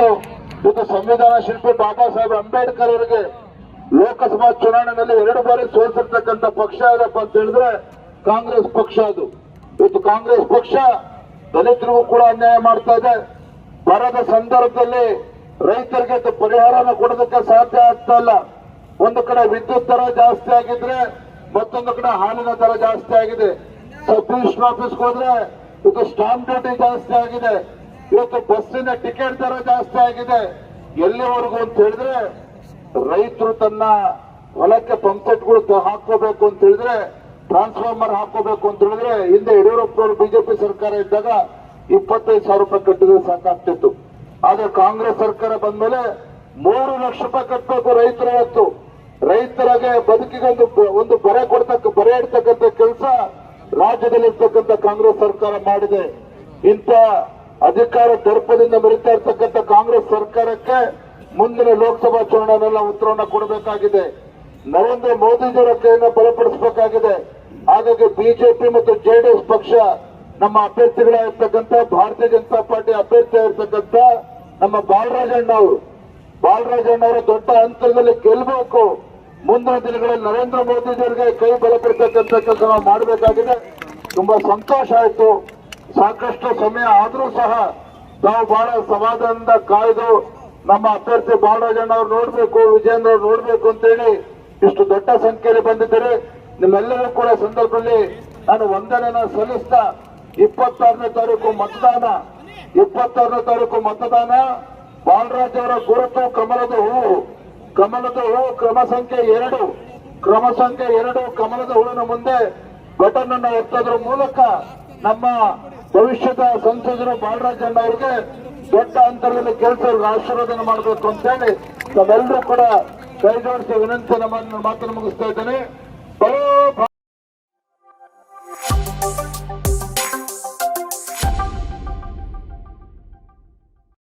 ಇತ್ತು ಇದು ಸಂವಿಧಾನ ಶಿಲ್ಪಿ ಬಾಬಾ ಸಾಹೇಬ್ ಅಂಬೇಡ್ಕರ್ ಅವರಿಗೆ ಲೋಕಸಭಾ ಚುನಾವಣೆಯಲ್ಲಿ ಎರಡು ಬಾರಿ ಸೋಲಿಸಿರ್ತಕ್ಕಂಥ ಪಕ್ಷ ಯಾವ್ದಪ್ಪ ಅಂತ ಹೇಳಿದ್ರೆ ಕಾಂಗ್ರೆಸ್ ಪಕ್ಷ ಅದು. ಇದು ಕಾಂಗ್ರೆಸ್ ಪಕ್ಷ ದಲಿತರಿಗೂ ಕೂಡ ಅನ್ಯಾಯ ಮಾಡ್ತಾ ಇದೆ. ಬರದ ಸಂದರ್ಭದಲ್ಲಿ ರೈತರಿಗೆ ಪರಿಹಾರನ ಕೊಡೋದಕ್ಕೆ ಸಾಧ್ಯ ಆಗ್ತಾ ಇಲ್ಲ. ಒಂದು ಕಡೆ ವಿದ್ಯುತ್ ದರ ಜಾಸ್ತಿ ಆಗಿದ್ರೆ ಮತ್ತೊಂದು ಕಡೆ ಹಾಲಿನ ದರ ಜಾಸ್ತಿ ಆಗಿದೆ. ಸಬ್ ಡಿವಿಷನ್ ಆಫೀಸ್ಗೆ ಹೋದ್ರೆ ಇದು ಸ್ಟಾಂಪ್ ಡ್ಯೂಟಿ ಜಾಸ್ತಿ ಆಗಿದೆ. ಇವತ್ತು ಬಸ್ಸಿನ ಟಿಕೆಟ್ ದರ ಜಾಸ್ತಿ ಆಗಿದೆ. ಎಲ್ಲಿವರೆಗೂ ಅಂತ ಹೇಳಿದ್ರೆ ರೈತರು ತನ್ನ ಹೊಲಕ್ಕೆ ಪಂಪ್ಸೆಟ್ಗಳು ಹಾಕೋಬೇಕು ಅಂತ ಹೇಳಿದ್ರೆ ಟ್ರಾನ್ಸ್ಫಾರ್ಮರ್ ಹಾಕೋಬೇಕು ಅಂತ ಹೇಳಿದ್ರೆ, ಹಿಂದೆ ಯಡಿಯೂರಪ್ಪ ಅವರು ಬಿಜೆಪಿ ಸರ್ಕಾರ ಇದ್ದಾಗ ಇಪ್ಪತ್ತೈದು ಸಾವಿರ ರೂಪಾಯಿ ಕಟ್ಟಿದ್ರೆ ಸಾಕಾಗ್ತಿತ್ತು. ಆದ್ರೆ ಕಾಂಗ್ರೆಸ್ ಸರ್ಕಾರ ಬಂದ್ಮೇಲೆ ಮೂರು ಲಕ್ಷ ರೂಪಾಯಿ ಕಟ್ಟಬೇಕು ರೈತರು ಇವತ್ತು. ರೈತರಿಗೆ ಬದುಕಿಗೆ ಒಂದು ಒಂದು ಬರೆ ಕೊಡ್ತಕ್ಕ, ಬರೆ ಇಡ್ತಕ್ಕಂಥ ಕೆಲಸ ರಾಜ್ಯದಲ್ಲಿ ಇರ್ತಕ್ಕಂಥ ಕಾಂಗ್ರೆಸ್ ಸರ್ಕಾರ ಮಾಡಿದೆ. ಇಂಥ ಅಧಿಕಾರ ದರ್ಪದಿಂದ ಮರಿತಾ ಇರ್ತಕ್ಕಂಥ ಕಾಂಗ್ರೆಸ್ ಸರ್ಕಾರಕ್ಕೆ ಮುಂದಿನ ಲೋಕಸಭಾ ಚುನಾವಣೆಲ್ಲ ಉತ್ತರವನ್ನು ಕೊಡಬೇಕಾಗಿದೆ. ನರೇಂದ್ರ ಮೋದಿಜಿಯವರ ಕೈಯನ್ನು ಬಲಪಡಿಸಬೇಕಾಗಿದೆ. ಹಾಗಾಗಿ ಬಿಜೆಪಿ ಮತ್ತು ಜೆಡಿಎಸ್ ಪಕ್ಷ ನಮ್ಮ ಅಭ್ಯರ್ಥಿಗಳಾಗಿರ್ತಕ್ಕಂಥ ಭಾರತೀಯ ಜನತಾ ಪಾರ್ಟಿ ಅಭ್ಯರ್ಥಿಯಾಗಿರ್ತಕ್ಕಂಥ ನಮ್ಮ ಬಾಲರಾಜಣ್ಣ ಅವರು. ಬಾಲರಾಜಣ್ಣ ಅವರು ದೊಡ್ಡ ಅಂತರದಲ್ಲಿ ಗೆಲ್ಲಬೇಕು ಮುಂದಿನ ದಿನಗಳಲ್ಲಿ ನರೇಂದ್ರ ಮೋದಿಜಿಯವರಿಗೆ ಕೈ ಬಲಪಡಿಸತಕ್ಕಂಥ ಕೆಲಸ ನಾವು ಮಾಡಬೇಕಾಗಿದೆ. ತುಂಬಾ ಸಂತೋಷ ಆಯ್ತು. ಸಾಕಷ್ಟು ಸಮಯ ಆದ್ರೂ ಸಹ ನಾವು ಬಹಳ ಸಮಾಧಾನದಿಂದ ಕಾಯ್ದು ನಮ್ಮ ಅಭ್ಯರ್ಥಿ ಬಾಲರಾಜಣ್ಣ ಅವ್ರು ನೋಡ್ಬೇಕು, ವಿಜೇಂದ್ರ ಅವ್ರು ನೋಡ್ಬೇಕು ಅಂತೇಳಿ ಇಷ್ಟು ದೊಡ್ಡ ಸಂಖ್ಯೆಯಲ್ಲಿ ಬಂದಿದ್ದಾರೆ. ನಿಮ್ಮೆಲ್ಲರೂ ಕೂಡ ಸಂದರ್ಭದಲ್ಲಿ ನಾನು ವಂದನೆನ ಸಲ್ಲಿಸ್ತಾ ಇಪ್ಪತ್ತಾರನೇ ತಾರೀಕು ಮತದಾನ, ಇಪ್ಪತ್ತಾರನೇ ತಾರೀಕು ಮತದಾನ. ಬಾಲರಾಜ್ ಅವರ ಗುರುತು ಕಮಲದ ಹೂವು ಕಮಲದ ಹೂವು ಕ್ರಮ ಸಂಖ್ಯೆ ಎರಡು, ಕ್ರಮ ಸಂಖ್ಯೆ ಎರಡು, ಕಮಲದ ಹೂವಿನ ಮುಂದೆ ಬಟನ್ ಅನ್ನು ಎತ್ತೋದ್ರ ಮೂಲಕ ನಮ್ಮ ಭವಿಷ್ಯದ ಸಂಸದರು ಬಾಲರಾಜಣ್ಣ ಅವರಿಗೆ ದೊಡ್ಡ ಅಂತರದಲ್ಲಿ ಕೆಲಸ ಆಶೀರ್ವಾದನ ಮಾಡಬೇಕು ಅಂತ ಹೇಳಿ ನಾವೆಲ್ಲರೂ ಕೂಡ ಕೈ ಜೋಡಿಸಿ ವಿನಂತಿ ನಮ್ಮ ಮಾತನ್ನು ಮುಗಿಸ್ತಾ ಇದ್ದೇನೆ.